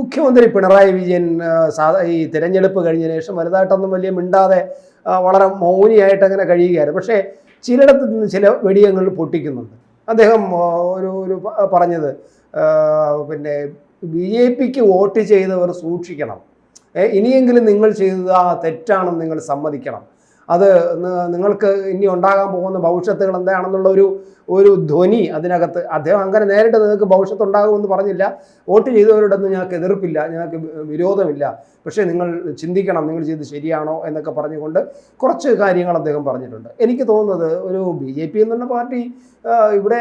മുഖ്യമന്ത്രി പിണറായി വിജയൻ സാധാ ഈ തിരഞ്ഞെടുപ്പ് കഴിഞ്ഞ ശേഷം വലുതായിട്ടൊന്നും വലിയ മിണ്ടാതെ വളരെ മൗനിയായിട്ട് അങ്ങനെ കഴിയുകയായിരുന്നു. പക്ഷേ ചിലയിടത്ത് നിന്ന് ചില വെടിയങ്ങൾ പൊട്ടിക്കുന്നുണ്ട്. അദ്ദേഹം ഒരു ഒരു പറഞ്ഞത് പിന്നെ ബി ജെ പിക്ക് വോട്ട് ചെയ്തവർ സൂക്ഷിക്കണം. ഇനിയെങ്കിലും നിങ്ങൾ ചെയ്തത് ആ തെറ്റാണെന്ന് നിങ്ങൾ സമ്മതിക്കണം. അത് നിങ്ങൾക്ക് ഇനി ഉണ്ടാകാൻ പോകുന്ന ഭവിഷ്യത്തുകൾ എന്താണെന്നുള്ള ഒരു ഒരു ധ്വനി അതിനകത്ത്. അദ്ദേഹം അങ്ങനെ നേരിട്ട് നിങ്ങൾക്ക് ഭവിഷ്യത്ത് ഉണ്ടാകുമെന്ന് പറഞ്ഞില്ല. വോട്ട് ചെയ്തവരോടൊന്നും ഞങ്ങൾക്ക് എതിർപ്പില്ല ഞങ്ങൾക്ക് വിരോധമില്ല. പക്ഷേ നിങ്ങൾ ചിന്തിക്കണം നിങ്ങൾ ചെയ്ത് ശരിയാണോ എന്നൊക്കെ പറഞ്ഞുകൊണ്ട് കുറച്ച് കാര്യങ്ങൾ അദ്ദേഹം പറഞ്ഞിട്ടുണ്ട്. എനിക്ക് തോന്നുന്നത് ഒരു ബി ജെ പി എന്നുള്ള പാർട്ടി ഇവിടെ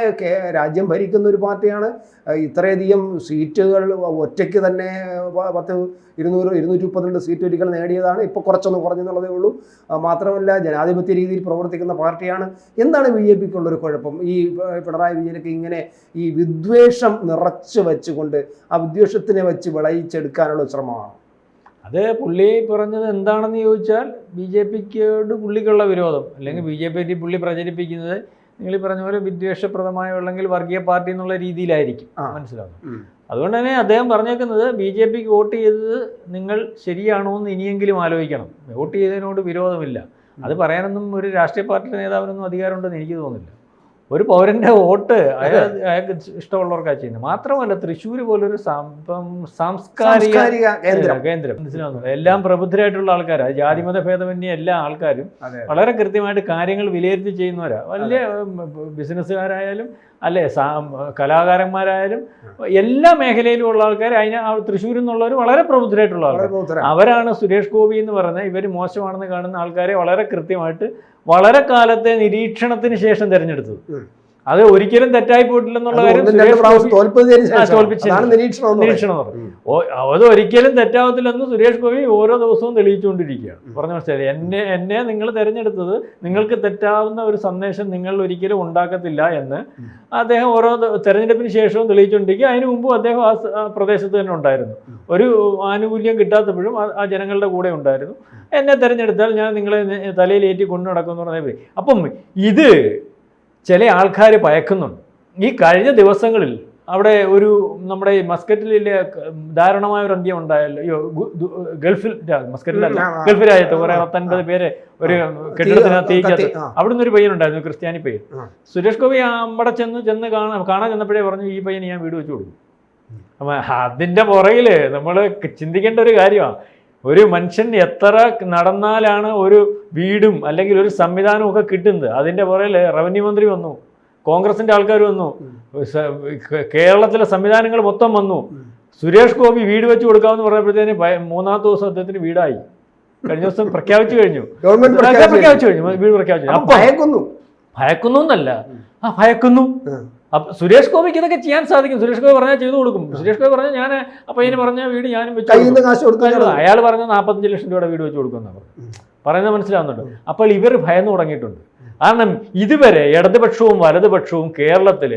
രാജ്യം ഭരിക്കുന്ന ഒരു പാർട്ടിയാണ്. ഇത്രയധികം സീറ്റുകൾ ഒറ്റയ്ക്ക് തന്നെ പത്ത് ഇരുന്നൂറ് ഇരുന്നൂറ്റി മുപ്പത്തിരണ്ട് സീറ്റ് ഒരിക്കൽ നേടിയതാണ്. ഇപ്പോൾ കുറച്ചൊന്ന് കുറഞ്ഞെന്നുള്ളതേ ഉള്ളൂ. മാത്രമല്ല ജനാധിപത്യ രീതിയിൽ പ്രവർത്തിക്കുന്ന പാർട്ടിയാണ്. എന്താണ് ബി ജെ പിക്കുള്ളൊരു കുഴപ്പം? ഈ പിണറായി വിജയനൊക്കെ ഇങ്ങനെ ഈ വിദ്വേഷം നിറച്ചു വെച്ചുകൊണ്ട് ആ വിദ്വേഷത്തിനെ വെച്ച് വിളയിച്ചെടുക്കാനുള്ള ശ്രമമാണ്. അത് പുള്ളി പറഞ്ഞത് എന്താണെന്ന് ചോദിച്ചാൽ ബി ജെ പിക്കോട് പുള്ളിക്കുള്ള വിരോധം. അല്ലെങ്കിൽ ബി ജെ പി പുള്ളി പ്രചരിപ്പിക്കുന്നത് നിങ്ങൾ ഈ പറഞ്ഞ പോലെ വിദ്വേഷപ്രദമായ അല്ലെങ്കിൽ വർഗീയ പാർട്ടി എന്നുള്ള രീതിയിലായിരിക്കും. മനസ്സിലാവും അതുകൊണ്ട് തന്നെ അദ്ദേഹം പറഞ്ഞേക്കുന്നത് ബി ജെ പിക്ക് വോട്ട് ചെയ്തത് നിങ്ങൾ ശരിയാണോ എന്ന് ഇനിയെങ്കിലും ആലോചിക്കണം. വോട്ട് ചെയ്തതിനോട് വിരോധമില്ല. അത് പറയാനൊന്നും ഒരു രാഷ്ട്രീയ പാർട്ടിയുടെ നേതാവിനൊന്നും അധികാരമുണ്ടെന്ന് എനിക്ക് തോന്നുന്നില്ല. ഒരു പൗരന്റെ വോട്ട് അയാൾ അയാൾക്ക് ഇഷ്ടമുള്ളവർക്കാണ് ചെയ്യുന്നത്. മാത്രമല്ല തൃശ്ശൂർ പോലൊരു സാംസ്കാരിക കേന്ദ്രം. മനസ്സിലാവുന്നത് എല്ലാം പ്രബുദ്ധരായിട്ടുള്ള ആൾക്കാരാണ് ജാതിമത ഭേദമന്യേ എല്ലാ ആൾക്കാരും വളരെ കൃത്യമായിട്ട് കാര്യങ്ങൾ വിലയിരുത്തി ചെയ്യുന്നവരാ. വലിയ ബിസിനസ്സുകാരായാലും അല്ലെ കലാകാരന്മാരായാലും എല്ലാ മേഖലയിലും ഉള്ള ആൾക്കാർ അതിന് തൃശ്ശൂരിൽ നിന്നുള്ളവർ വളരെ പ്രബുദ്ധരായിട്ടുള്ള ആൾക്കാർ അവരാണ് സുരേഷ് ഗോപി എന്ന് പറയുന്നത് ഇവർ മോശമാണെന്ന് കാണുന്ന ആൾക്കാരെ വളരെ കൃത്യമായിട്ട് വളരെ കാലത്തെ നിരീക്ഷണത്തിന് ശേഷം തിരഞ്ഞെടുത്തത്. അത് ഒരിക്കലും തെറ്റായി പോയിട്ടില്ലെന്നുള്ള കാര്യം നിരീക്ഷണം അത് ഒരിക്കലും തെറ്റാവത്തില്ലെന്ന് സുരേഷ് ഗോപി ഓരോ ദിവസവും തെളിയിച്ചുകൊണ്ടിരിക്കുകയാണ്. പറഞ്ഞ മനസ്സിലായി എന്നെ എന്നെ നിങ്ങൾ തിരഞ്ഞെടുത്തത് നിങ്ങൾക്ക് തെറ്റാവുന്ന ഒരു സന്ദേശം നിങ്ങൾ ഒരിക്കലും ഉണ്ടാക്കത്തില്ല എന്ന് അദ്ദേഹം ഓരോ തെരഞ്ഞെടുപ്പിന് ശേഷവും തെളിയിച്ചുകൊണ്ടിരിക്കുക. അതിനു മുമ്പും അദ്ദേഹം ആ പ്രദേശത്ത് തന്നെ ഉണ്ടായിരുന്നു. ഒരു ആനുകൂല്യം കിട്ടാത്തപ്പോഴും ആ- ജനങ്ങളുടെ കൂടെ ഉണ്ടായിരുന്നു. എന്നെ തിരഞ്ഞെടുത്താൽ ഞാൻ നിങ്ങളെ തലയിലേറ്റി കൊണ്ടു നടക്കുമെന്ന് പറഞ്ഞാൽ അപ്പം ഇത് ചില ആൾക്കാർ പയക്കുന്നുണ്ട്. ഈ കഴിഞ്ഞ ദിവസങ്ങളിൽ അവിടെ ഒരു നമ്മുടെ ഈ മസ്കറ്റിലെ ദാരുണമായ ഒരു അന്ത്യം ഉണ്ടായല്ലോ. ഗൾഫിൽ മസ്കറ്റിലല്ല. ഗൾഫ് രാജ്യത്ത് കുറെ പത്തൊൻപത് പേരെ ഒരു കെട്ടിടത്തിനകത്ത് തീക്കകത്ത്. അവിടുന്ന് ഒരു പയ്യനുണ്ടായിരുന്നു ക്രിസ്ത്യാനി പയ്യൻ. സുരേഷ് ഗോപി അവിടെ ചെന്ന് ചെന്ന് കാണാൻ കാണാൻ ചെന്നപ്പോഴേ പറഞ്ഞു ഈ പയ്യനെ ഞാൻ വീട് വെച്ചു കൊടുക്കും. അപ്പൊ അതിന്റെ പുറകിൽ നമ്മൾ ചിന്തിക്കേണ്ട ഒരു കാര്യമാണ് ഒരു മനുഷ്യൻ എത്ര നടന്നാലാണ് ഒരു വീടും അല്ലെങ്കിൽ ഒരു സംവിധാനവും ഒക്കെ കിട്ടുന്നത്? അതിന്റെ പുറകിൽ റവന്യൂ മന്ത്രി വന്നു. കോൺഗ്രസിന്റെ ആൾക്കാർ വന്നു. കേരളത്തിലെ സംവിധാനങ്ങൾ മൊത്തം വന്നു. സുരേഷ് ഗോപി വീട് വെച്ച് കൊടുക്കാമെന്ന് പറഞ്ഞപ്പോഴത്തേന് മൂന്നാമത്തെ ദിവസം അദ്ദേഹത്തിന് വീടായി. കഴിഞ്ഞ ദിവസം പ്രഖ്യാപിച്ചു കഴിഞ്ഞു. പ്രഖ്യാപിച്ചു. കഴിഞ്ഞു. വീട് പ്രഖ്യാപിച്ചു. ഭയക്കുന്നു. ഭയക്കുന്നു എന്നല്ല. ആ ഭയക്കുന്നു. അപ്പൊ സുരേഷ് ഗോപിക്ക് ഇതൊക്കെ ചെയ്യാൻ സാധിക്കും. സുരേഷ് ഗോപി പറഞ്ഞാൽ ചെയ്തു കൊടുക്കും. സുരേഷ് ഗോപി പറഞ്ഞാൽ ഞാൻ അപ്പൊ ഇതിന് പറഞ്ഞ വീട് ഞാനും വെച്ച് കാശ് അയാൾ പറഞ്ഞ നാൽപ്പത്തഞ്ച് ലക്ഷം രൂപയുടെ വീട് വെച്ച് കൊടുക്കുന്ന ഉം. പറയുന്നത് മനസ്സിലാവുന്നുണ്ട്? അപ്പോൾ ഇവർ ഭയന്ന് തുടങ്ങിയിട്ടുണ്ട്. കാരണം ഇതുവരെ ഇടതുപക്ഷവും വലതുപക്ഷവും കേരളത്തിൽ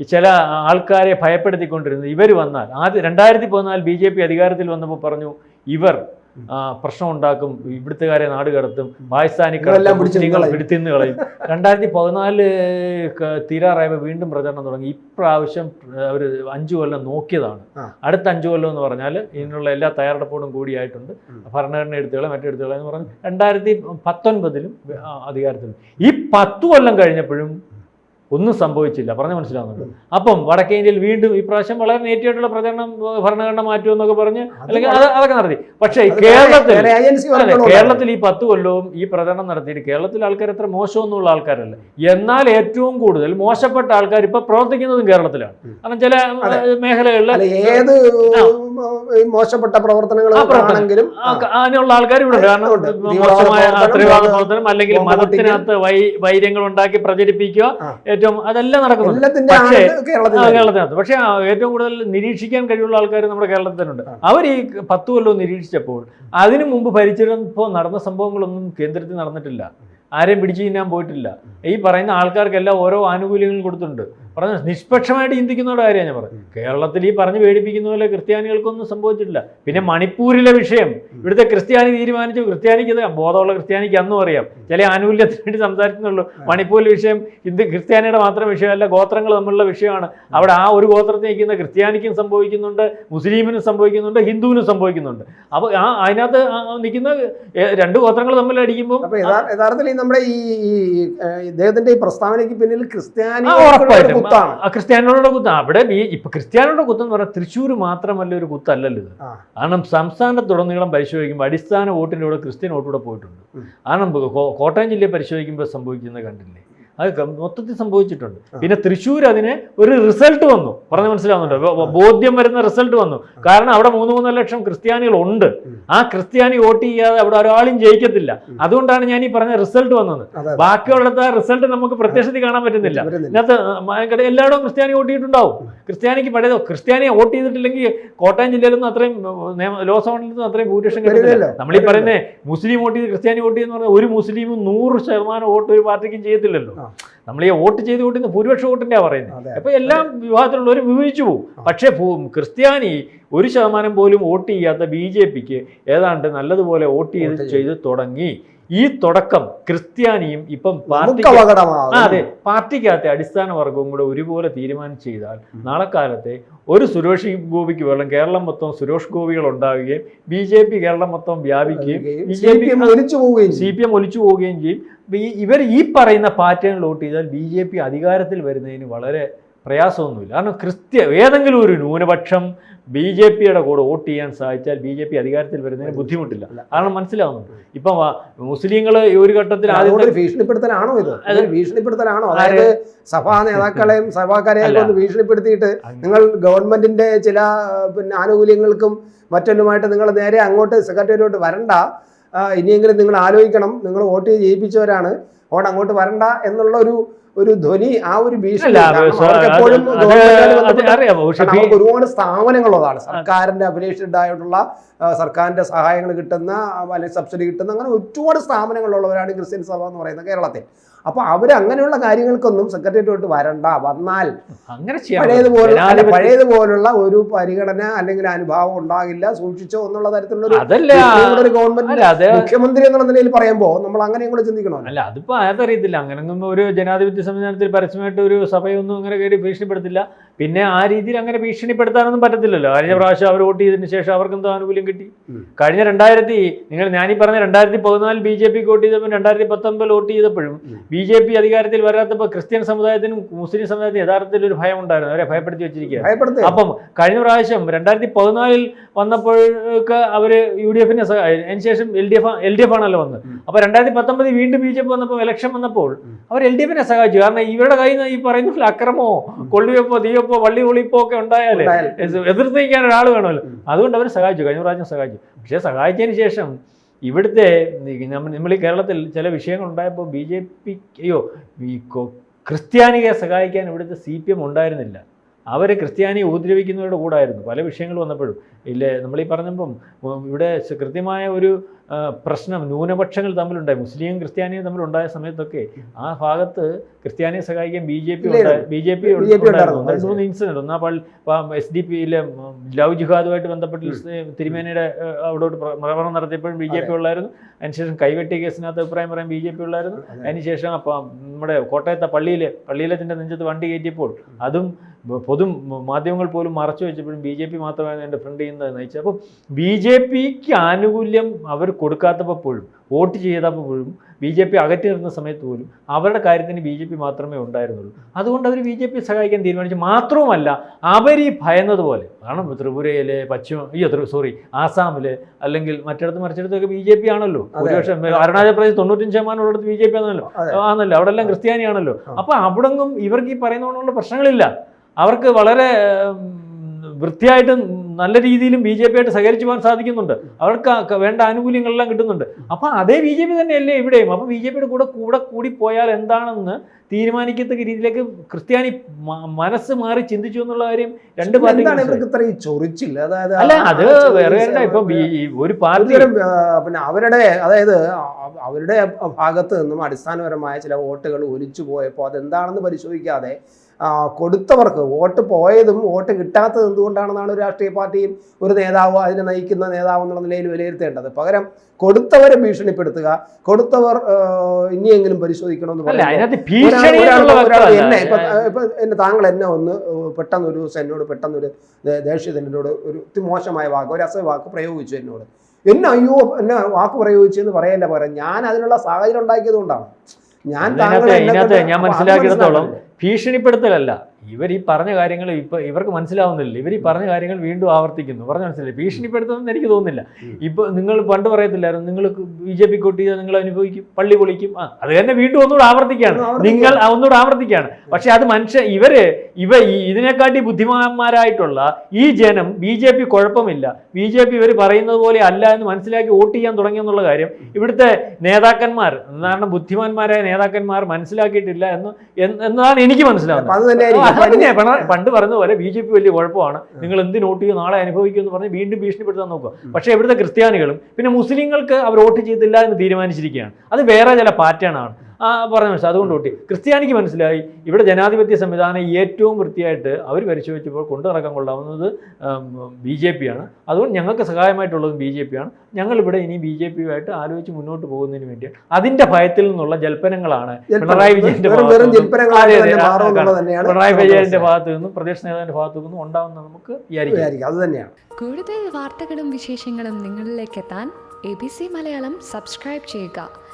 ഈ ചില ആൾക്കാരെ ഭയപ്പെടുത്തിക്കൊണ്ടിരുന്നത് ഇവർ വന്നാൽ ആദ്യം രണ്ടായിരത്തി പതിനാല് ബി ജെ പി അധികാരത്തിൽ വന്നപ്പോൾ പറഞ്ഞു ഇവർ പ്രശ്നം ഉണ്ടാക്കും ഇവിടുത്തുകാരെ നാട് കടത്തും പാകിസ്ഥാനി ഇവരെല്ലാം പിടിച്ച് കളയും. പിടിത്തിന്ന് കളയും. രണ്ടായിരത്തി പതിനാല് തീരാറായപ്പോൾ വീണ്ടും പ്രചരണം തുടങ്ങി. ഇപ്രാവശ്യം അവർ അഞ്ചു കൊല്ലം നോക്കിയതാണ്. അടുത്ത അഞ്ചു കൊല്ലം എന്ന് പറഞ്ഞാൽ ഇതിനുള്ള എല്ലാ തയ്യാറെടുപ്പോടും കൂടിയായിട്ടുണ്ട്. ഭരണഘടന എടുത്തുകളെ മറ്റെടുത്തുകളെ എന്ന് പറഞ്ഞ് രണ്ടായിരത്തി പത്തൊൻപതിലും അധികാരത്തിൽ ഈ പത്തു കൊല്ലം കഴിഞ്ഞപ്പോഴും ഒന്നും സംഭവിച്ചില്ല. പറഞ്ഞു മനസ്സിലാവുന്നുണ്ട്. അപ്പം വടക്കേ ഇന്ത്യയിൽ വീണ്ടും ഈ പ്രാവശ്യം വളരെ നേറ്റിയായിട്ടുള്ള പ്രചരണം ഭരണഘടന മാറ്റുമെന്നൊക്കെ പറഞ്ഞ് അല്ലെങ്കിൽ അതൊക്കെ നടത്തി. പക്ഷേ കേരളത്തിൽ കേരളത്തിൽ ഈ പത്ത് കൊല്ലവും ഈ പ്രചരണം നടത്തിയിട്ട് കേരളത്തിൽ ആൾക്കാർ എത്ര മോശമൊന്നുമുള്ള ആൾക്കാരല്ല. എന്നാൽ ഏറ്റവും കൂടുതൽ മോശപ്പെട്ട ആൾക്കാർ ഇപ്പൊ പ്രവർത്തിക്കുന്നതും കേരളത്തിലാണ്. കാരണം ചില. മേഖലകളിൽ ഏത് മോശപ്പെട്ട പ്രവർത്തനങ്ങൾ അങ്ങനെയുള്ള അതിനുള്ള ആൾക്കാർ ഇവിടെ കാരണം മോശമായ പ്രവർത്തനം, പ്രവർത്തനം അല്ലെങ്കിൽ മതത്തിനകത്ത് വൈ വൈര്യങ്ങൾ ഉണ്ടാക്കി പ്രചരിപ്പിക്കുക. ഏറ്റവും അതെല്ലാം നടക്കുന്നുണ്ട്. പക്ഷേ, കേരളത്തിനകത്ത്. പക്ഷേ ഏറ്റവും കൂടുതൽ നിരീക്ഷിക്കാൻ കഴിവുള്ള ആൾക്കാർ നമ്മുടെ കേരളത്തിൽ തന്നെയുണ്ട് അവർ ഈ പത്ത് കൊല്ലവും നിരീക്ഷിച്ചപ്പോൾ അതിനു മുമ്പ് ഭരിച്ചിരുന്നപ്പോൾ നടന്ന സംഭവങ്ങളൊന്നും കേന്ദ്രത്തിൽ നടന്നിട്ടില്ല. ആരെയും പിടിച്ചു തിന്നാൻ പോയിട്ടില്ല. ഈ പറയുന്ന ആൾക്കാർക്കെല്ലാം ഓരോ ആനുകൂല്യങ്ങളും കൊടുത്തിട്ടുണ്ട്. പറഞ്ഞ നിഷ്പക്ഷമായിട്ട് ചിന്തിക്കുന്നവരുടെ കാര്യമാണ് ഞാൻ പറഞ്ഞത്. കേരളത്തിൽ ഈ പറഞ്ഞ് പേടിപ്പിക്കുന്ന പോലെ ക്രിസ്ത്യാനികൾക്കൊന്നും സംഭവിച്ചിട്ടില്ല. പിന്നെ മണിപ്പൂരിലെ വിഷയം. ഇവിടുത്തെ ക്രിസ്ത്യാനി തീരുമാനിച്ചു. ക്രിസ്ത്യാനിക്ക് ഇത് ബോധമുള്ള ക്രിസ്ത്യാനിക്ക് അന്നും അറിയാം. ചില ആനുകൂല്യത്തിന് വേണ്ടി സംസാരിക്കുന്നുള്ളൂ. മണിപ്പൂരിലെ വിഷയം ഹിന്ദു ക്രിസ്ത്യാനിയുടെ മാത്രം വിഷയമല്ല ഗോത്രങ്ങൾ തമ്മിലുള്ള വിഷയമാണ്. അവിടെ ആ ഒരു ഗോത്രത്തിൽ നിൽക്കുന്ന ക്രിസ്ത്യാനിക്കും സംഭവിക്കുന്നുണ്ട് മുസ്ലിമിനും സംഭവിക്കുന്നുണ്ട് ഹിന്ദുവിനും സംഭവിക്കുന്നുണ്ട്. അപ്പോൾ ആ അതിനകത്ത് നിൽക്കുന്ന രണ്ട് ഗോത്രങ്ങൾ തമ്മിൽ അടിക്കുമ്പോൾ യഥാർത്ഥത്തിൽ നമ്മുടെ ഈ ഈ, ഇദ്ദേഹത്തിന്റെ ഈ പ്രസ്താവനയ്ക്ക് പിന്നിൽ ക്രിസ്ത്യാനി കുത്താണ്. ആ ക്രിസ്ത്യാനികളുടെ കുത്ത്. അവിടെ ഇപ്പൊ ക്രിസ്ത്യാനികളുടെ കുത്തെന്ന് പറഞ്ഞാൽ തൃശ്ശൂർ മാത്രമല്ല ഒരു കുത്തല്ലല്ലോ ഇത്. കാരണം സംസ്ഥാനത്തുടനീളം പരിശോധിക്കുമ്പോൾ അടിസ്ഥാന വോട്ടിന്റെ കൂടെ ക്രിസ്ത്യൻ വോട്ടുകൂടെ പോയിട്ടുണ്ട്. കാരണം കോട്ടയം ജില്ലയെ പരിശോധിക്കുമ്പോൾ സംഭവിക്കുന്നത് കണ്ടില്ലേ? അത് മൊത്തത്തിൽ സംഭവിച്ചിട്ടുണ്ട്. പിന്നെ തൃശ്ശൂർ അതിന് ഒരു റിസൾട്ട് വന്നു. പറഞ്ഞ് മനസ്സിലാവുന്നുണ്ട്? ബോധ്യം വരുന്ന റിസൾട്ട് വന്നു. കാരണം അവിടെ മൂന്ന് മൂന്നര ലക്ഷം ക്രിസ്ത്യാനികൾ ഉണ്ട് ആ ക്രിസ്ത്യാനി വോട്ട് ചെയ്യാതെ അവിടെ ഒരാളും ജയിക്കത്തില്ല. അതുകൊണ്ടാണ് ഞാൻ ഈ പറഞ്ഞ റിസൾട്ട് വന്നത്. ബാക്കിയുള്ളത് ആ റിസൾട്ട് നമുക്ക് പ്രത്യക്ഷത്തിൽ കാണാൻ പറ്റുന്നില്ല. ഇന്നത്തെ എല്ലായിടവും ക്രിസ്ത്യാനി വോട്ട് ചെയ്തിട്ടുണ്ടാവും. ക്രിസ്ത്യാനിക്ക് പഴയതോ ക്രിസ്ത്യാനിയെ വോട്ട് ചെയ്തിട്ടില്ലെങ്കിൽ കോട്ടയം ജില്ലയിലൊന്നും അത്രയും ലോസോണിലൊന്നും അത്രയും ഭൂരിപക്ഷം കിട്ടുന്നില്ല നമ്മളീ പറയുന്നത് മുസ്ലിം വോട്ട് ചെയ്ത് ക്രിസ്ത്യാനി വോട്ട് ചെയ്യുന്ന പറഞ്ഞാൽ ഒരു മുസ്ലിമും നൂറ് ശതമാനം വോട്ട് ഒരു പാർട്ടിക്കും ചെയ്യത്തില്ലല്ലോ. നമ്മൾ ഈ വോട്ട് ചെയ്ത് കൂട്ടുന്ന ഭൂരിപക്ഷ വോട്ടിന്റെ പറയുന്നത്. അപ്പൊ എല്ലാം വിവാഹത്തിലുള്ളവർ വിഭജിച്ചു പോകും. പക്ഷേ ക്രിസ്ത്യാനി ഒരു ശതമാനം പോലും വോട്ട് ചെയ്യാത്ത ബി ജെ പിക്ക് ഏതാണ്ട് നല്ലതുപോലെ വോട്ട് ചെയ്ത് ചെയ്ത്. തുടങ്ങി. ഈ തുടക്കം ക്രിസ്ത്യാനിയും ഇപ്പം പാർട്ടി അതെ. പാർട്ടിക്കകത്തെ അടിസ്ഥാന വർഗവും കൂടെ ഒരുപോലെ തീരുമാനം ചെയ്താൽ നാളെ കാലത്തെ ഒരു സുരേഷ് ഗോപിക്ക് വെള്ളം കേരളം മൊത്തം സുരേഷ് ഗോപികൾ ഉണ്ടാവുകയും ബി ജെ പി കേരളം മൊത്തം വ്യാപിക്കുകയും B J P C P M ഒലിച്ചു പോവുകയും ചെയ്യും. ഇവർ ഈ പറയുന്ന പാറ്റേണിൽ വോട്ട് ചെയ്താൽ ബി ജെ പി അധികാരത്തിൽ വരുന്നതിന് വളരെ പ്രയാസമൊന്നുമില്ല. കാരണം ക്രിസ്ത്യ ഏതെങ്കിലും ഒരു ന്യൂനപക്ഷം ബി ജെ പിയുടെ കൂടെ വോട്ട് ചെയ്യാൻ സാധിച്ചാൽ ബി ജെ പി അധികാരത്തിൽ വരുന്നതിന് ബുദ്ധിമുട്ടില്ല. കാരണം മനസ്സിലാവുന്നു. ഇപ്പം മുസ്ലിങ്ങൾ ഈ ഒരു ഘട്ടത്തിൽ ഭീഷണിപ്പെടുത്തലാണോ ഇത്? ഭീഷണിപ്പെടുത്തലാണോ? അതായത് സഭാ നേതാക്കളെയും സഭാക്കാരെയും. ഒന്ന് ഭീഷണിപ്പെടുത്തിയിട്ട് നിങ്ങൾ ഗവൺമെന്റിന്റെ ചില പിന്നെ ആനുകൂല്യങ്ങൾക്കും മറ്റൊന്നുമായിട്ട് നിങ്ങൾ നേരെ അങ്ങോട്ട് സെക്രട്ടേറിയറ്റ് വരണ്ട. ഇനിയെങ്കിലും നിങ്ങൾ ആലോചിക്കണം. നിങ്ങൾ വോട്ട് ചെയ്ത് ജയിപ്പിച്ചവരാണ്. അതുകൊണ്ട് അങ്ങോട്ട് വരണ്ട എന്നുള്ള ഒരു ഒരു ധ്വനി ആ ഒരു ഭീഷണി ഒരുപാട് സ്ഥാപനങ്ങളുള്ളതാണ്. സർക്കാരിന്റെ അഫിലിയേറ്റഡ് ആയിട്ടുള്ള സർക്കാരിന്റെ സഹായങ്ങൾ കിട്ടുന്ന അല്ലെങ്കിൽ സബ്സിഡി കിട്ടുന്ന അങ്ങനെ ഒരുപാട് സ്ഥാപനങ്ങളുള്ളവരാണ് ക്രിസ്ത്യൻ സഭ എന്ന് പറയുന്നത് കേരളത്തിൽ. അപ്പൊ അവർ അങ്ങനെയുള്ള കാര്യങ്ങൾക്കൊന്നും സെക്രട്ടേറിയറ്റ് വരണ്ട. വന്നാൽ അങ്ങനെ പഴയതുപോലെ പഴയതുപോലുള്ള ഒരു പരിഗണന അല്ലെങ്കിൽ അനുഭാവം ഉണ്ടാകില്ല സൂക്ഷിച്ചോ എന്നുള്ള തരത്തിലുള്ള ഒരു ഗവൺമെന്റ് മുഖ്യമന്ത്രി എന്നുള്ള നിലയിൽ പറയുമ്പോൾ നമ്മൾ അങ്ങനെയും കൂടെ ചിന്തിക്കണോ അല്ല അതിപ്പോ അതറിയത്തില്ല അങ്ങനെ ഒരു ജനാധിപത്യ സംവിധാനത്തിൽ പരസ്യമായിട്ട് ഒരു സഭയൊന്നും അങ്ങനെ കയറി ഭീഷണിപ്പെടുത്തില്ല. പിന്നെ ആ രീതിയിൽ അങ്ങനെ ഭീഷണിപ്പെടുത്താനൊന്നും പറ്റത്തില്ലല്ലോ. കഴിഞ്ഞ പ്രാവശ്യം അവർ വോട്ട് ചെയ്തതിന് ശേഷം അവർക്ക് എന്തോ ആനുകൂല്യം കിട്ടി? കഴിഞ്ഞ രണ്ടായിരത്തി നിങ്ങൾ ഞാനീ പറഞ്ഞ രണ്ടായിരത്തി പതിനാലിൽ ബി ജെ പിക്ക് വോട്ട് ചെയ്തപ്പോൾ രണ്ടായിരത്തി പത്തൊമ്പതിൽ വോട്ട് ചെയ്തപ്പോഴും. ബി ജെ പി അധികാരത്തിൽ വരാത്തപ്പോൾ ക്രിസ്ത്യൻ സമുദായത്തിനും മുസ്ലിം സമുദായത്തിനും യഥാർത്ഥത്തിൽ ഒരു ഭയം ഉണ്ടായിരുന്നു അവരെ ഭയപ്പെടുത്തി വെച്ചിരിക്കുക അപ്പം കഴിഞ്ഞ പ്രാവശ്യം രണ്ടായിരത്തി പതിനാലിൽ വന്നപ്പോഴൊക്കെ അവർ യു ഡി എഫിനെ അതിനുശേഷം L D F L D F ആണല്ലോ വന്നത്. അപ്പോൾ അപ്പൊ രണ്ടായിരത്തി പത്തൊമ്പതിൽ വീണ്ടും ബി ജെ പി വന്നപ്പോൾ ഇലക്ഷൻ വന്നപ്പോൾ അവർ എൽ ഡി എഫിനെ സഹായിച്ചു. കാരണം ഇവരുടെ കയ്യിൽ നിന്ന് ഈ പറയുന്ന അക്രമോ കൊള്ളിവെപ്പോ തീവെപ്പോ വള്ളി ഒളിപ്പോ ഒക്കെ ഉണ്ടായാലേ. എതിർത്ത് നിൽക്കാൻ ഒരാൾ വേണമല്ലോ. അതുകൊണ്ട് അവർ സഹായിച്ചു കഴിഞ്ഞ പ്രാവശ്യം സഹായിച്ചു. പക്ഷേ സഹായിച്ചതിന് ശേഷം ഇവിടുത്തെ നമ്മൾ ഈ കേരളത്തിൽ ചില വിഷയങ്ങൾ ഉണ്ടായപ്പോൾ ബി ജെ പി അയ്യോ ഈ ക്രിസ്ത്യാനികളെ സഹായിക്കാൻ ഇവിടുത്തെ സി പി എം ഉണ്ടായിരുന്നില്ല. അവർ ക്രിസ്ത്യാനിയെ ഉപദ്രവിക്കുന്നവരുടെ കൂടായിരുന്നു. പല വിഷയങ്ങൾ വന്നപ്പോഴും. ഇല്ലേ നമ്മൾ ഈ പറഞ്ഞപ്പം ഇവിടെ കൃത്യമായ ഒരു പ്രശ്നം ന്യൂനപക്ഷങ്ങൾ തമ്മിലുണ്ടായി. മുസ്ലിം ക്രിസ്ത്യാനിയും തമ്മിലുണ്ടായ സമയത്തൊക്കെ ആ ഭാഗത്ത് ക്രിസ്ത്യാനിയെ സഹായിക്കാൻ B J P B J P ഉണ്ടായിരുന്നു. രണ്ട് മൂന്ന് ഇൻസിഡന്റ് ഒന്നാ പള്ളി എസ് ഡി പിയിലെ ലവ് ജിഹാദുമായിട്ട് ബന്ധപ്പെട്ട് തിരുമേനയുടെ അവിടെ അവിടോട്ട് പ്രകടനം നടത്തിയപ്പോഴും ബി ജെ പി ഉള്ളായിരുന്നു. അതിനുശേഷം കൈവെട്ടിയ കേസിനകത്ത് അഭിപ്രായം പറയാൻ ബി ജെ പി ഉള്ളായിരുന്നു. അതെ. അതിനുശേഷം അപ്പം നമ്മുടെ കോട്ടയത്തെ പള്ളിയിലെ പള്ളിയിലെ തന്നെ നെഞ്ചത്ത് വണ്ടി കയറ്റിയപ്പോൾ അതും പൊതു മാധ്യമങ്ങൾ പോലും മറച്ചു വെച്ചപ്പോഴും ബി ജെ പി മാത്രമാണ് എന്റെ ഫ്രണ്ട് ചെയ്യുന്നത് നയിച്ചത്. അപ്പം ബി ജെ പിക്ക് ആനുകൂല്യം അവർ കൊടുക്കാത്തപ്പോൾ പോലും വോട്ട് ചെയ്തപ്പോൾ പോലും ബി ജെ പി അകറ്റി നിർത്തുന്ന സമയത്ത് പോലും അവരുടെ കാര്യത്തിന് ബി ജെ പി മാത്രമേ ഉണ്ടായിരുന്നുള്ളൂ. അതുകൊണ്ട് അവർ ബി ജെ പി സഹായിക്കാൻ തീരുമാനിച്ചു. മാത്രവുമല്ല അവർ ഈ ഭയന്നതുപോലെ കാരണം ത്രിപുരയിലെ പശ്ചിമ അയ്യോ സോറി ആസാമിൽ അല്ലെങ്കിൽ മറ്റിടത്ത് മറിച്ചിടത്തൊക്കെ ബി ജെ പി ആണല്ലോ. ഒരുപക്ഷെ അരുണാചൽ പ്രദേശ് തൊണ്ണൂറ്റഞ്ച് ശതമാനം ഉള്ളിടത്ത് ബി ജെ പി ആണല്ലോ. ആണല്ലോ അവിടെ എല്ലാം ക്രിസ്ത്യാനിയാണല്ലോ. അപ്പോൾ അവിടെ അവിടെങ്ങും ഇവർക്ക് ഈ പറയുന്നതുകൊണ്ടുള്ള പ്രശ്നങ്ങളില്ല. അവർക്ക് വളരെ വൃത്തിയായിട്ട് നല്ല രീതിയിലും ബി ജെ പി ആയിട്ട് സഹകരിച്ചു പോകാൻ സാധിക്കുന്നുണ്ട് അവർക്ക് വേണ്ട ആനുകൂല്യങ്ങളെല്ലാം കിട്ടുന്നുണ്ട്. അപ്പോൾ അതേ ബി ജെ പി തന്നെയല്ലേ ഇവിടെയും? അപ്പോൾ ബി ജെ പിയുടെ കൂടെ കൂടെ കൂടി പോയാൽ എന്താണെന്ന് തീരുമാനിക്കത്തക്ക രീതിയിലേക്ക് ക്രിസ്ത്യാനി മനസ്സ് മാറി ചിന്തിച്ചു എന്നുള്ള കാര്യം രണ്ട് ഈ ചൊറിച്ചില്ല അതായത് അല്ല അത് വേറെ. ഇപ്പൊ ഒരു പാർട്ടി പിന്നെ അവരുടെ അതായത് അവരുടെ ഭാഗത്ത് നിന്നും അടിസ്ഥാനപരമായ ചില വോട്ടുകൾ ഒലിച്ചു പോയപ്പോൾ അതെന്താണെന്ന് പരിശോധിക്കാതെ കൊടുത്തവർക്ക് വോട്ട് പോയതും വോട്ട് കിട്ടാത്തത് എന്തുകൊണ്ടാണെന്നാണ് ഒരു രാഷ്ട്രീയ പാർട്ടിയും ഒരു നേതാവ് അതിനെ നയിക്കുന്ന നേതാവ് എന്നുള്ള നിലയിൽ വിലയിരുത്തേണ്ടത്? പകരം കൊടുത്തവരെ ഭീഷണിപ്പെടുത്തുക കൊടുത്തവർ ഇനിയെങ്കിലും പരിശോധിക്കണമെന്ന് വാക്കല്ല. എന്നെ ഇപ്പൊ ഇപ്പൊ എന്നെ താങ്കൾ എന്നെ ഒന്ന് പെട്ടെന്ന് ഒരു ദിവസം എന്നോട് പെട്ടെന്ന് ഒരു ദേ- ദേഷ്യത്തിന് എന്നോട് ഒരു മോശമായ വാക്ക് ഒരു അസഹ വാക്ക് പ്രയോഗിച്ചു എന്നോട്. എന്നെ അയ്യോ എന്നെ വാക്ക് പ്രയോഗിച്ചു എന്ന് പറയല്ല പറയാം ഞാൻ അതിനുള്ള സാഹചര്യം ഉണ്ടാക്കിയത് കൊണ്ടാണ്. ഞാൻ ഞാൻ മനസ്സിലാക്കിയിടത്തോളം ഭീഷണിപ്പെടുത്തലല്ല. ഇവർ ഈ പറഞ്ഞ കാര്യങ്ങൾ ഇപ്പൊ ഇവർക്ക് മനസ്സിലാവുന്നില്ല. ഇവർ ഈ പറഞ്ഞ കാര്യങ്ങൾ വീണ്ടും ആവർത്തിക്കുന്നു. പറഞ്ഞ മനസ്സിലായി? ഭീഷണിപ്പെടുത്തുമെന്ന് എനിക്ക് തോന്നുന്നില്ല. ഇപ്പൊ നിങ്ങൾ പണ്ട് പറയത്തില്ലായിരുന്നു നിങ്ങൾ ബി ജെ പി കൊട്ടി നിങ്ങൾ അനുഭവിക്കും പള്ളി പൊളിക്കും. ആ അത് തന്നെ വീണ്ടും ഒന്നുകൂടെ ആവർത്തിക്കുകയാണ്. നിങ്ങൾ ഒന്നുകൂടെ ആവർത്തിക്കുകയാണ്. പക്ഷെ അത് മനുഷ്യ ഇവർ ഇവ ഈ ഇതിനെക്കാട്ടി ബുദ്ധിമാന്മാരായിട്ടുള്ള ഈ ജനം ബി ജെ പി കുഴപ്പമില്ല. ബി ജെ പി ഇവർ പറയുന്നത് പോലെ അല്ല എന്ന് മനസ്സിലാക്കി വോട്ട് ചെയ്യാൻ തുടങ്ങിയെന്നുള്ള കാര്യം ഇവിടുത്തെ നേതാക്കന്മാർ കാരണം ബുദ്ധിമാന്മാരായ നേതാക്കന്മാർ മനസ്സിലാക്കിയിട്ടില്ല എന്ന് എന്നതാണ് എനിക്ക് മനസ്സിലാവുന്നത്. പിന്നെ പണ്ട് പറഞ്ഞ പോലെ ബി ജെ പി വലിയ കുഴപ്പമാണ്. നിങ്ങൾ എന്ത് നോട്ട് ചെയ്യും നാളെ അനുഭവിക്കും എന്ന് പറഞ്ഞ് വീണ്ടും ഭീഷണിപ്പെടുത്താൻ നോക്കുക. പക്ഷേ ഇവിടുത്തെ ക്രിസ്ത്യാനികളും പിന്നെ മുസ്ലിങ്ങൾക്ക് അവർ വോട്ട് ചെയ്തില്ല എന്ന് തീരുമാനിച്ചിരിക്കുകയാണ്. അത് വേറെ ചില പാറ്റേൺ ആണ് പറഞ്ഞ മനസ്സിലായി. അതുകൊണ്ട് കൂട്ടി. ക്രിസ്ത്യാനിക്ക് മനസ്സിലായി. ഇവിടെ ജനാധിപത്യ സംവിധാനം ഏറ്റവും വൃത്തിയായിട്ട് അവർ പരിശോധിച്ചപ്പോൾ കൊണ്ടു നടക്കാൻ കൊള്ളാവുന്നത് ബി ജെ പി ആണ് അതുകൊണ്ട് ഞങ്ങൾക്ക് സഹായമായിട്ടുള്ളതും ബി ജെ പി ആണ് ഞങ്ങൾ ഇവിടെ ഇനി ബി ജെ പിയുമായിട്ട് ആലോചിച്ച് മുന്നോട്ട് പോകുന്നതിന് വേണ്ടിയാണ്. അതിന്റെ ഭയത്തിൽ നിന്നുള്ള ജൽപ്പനങ്ങളാണ് പിണറായി വിജയന്റെ പിണറായി വിജയന്റെ ഭാഗത്തു നിന്നും പ്രദേശ നേതാവിന്റെ ഭാഗത്തു നിന്നും ഉണ്ടാവുന്ന നമുക്ക് വിചാരിക്കാം. വിചാരിക്കുക. അത് തന്നെയാണ്. കൂടുതൽ വാർത്തകളും വിശേഷങ്ങളും നിങ്ങളിലേക്ക് എത്താൻ A B C Malayalam subscribe ചെയ്യുക.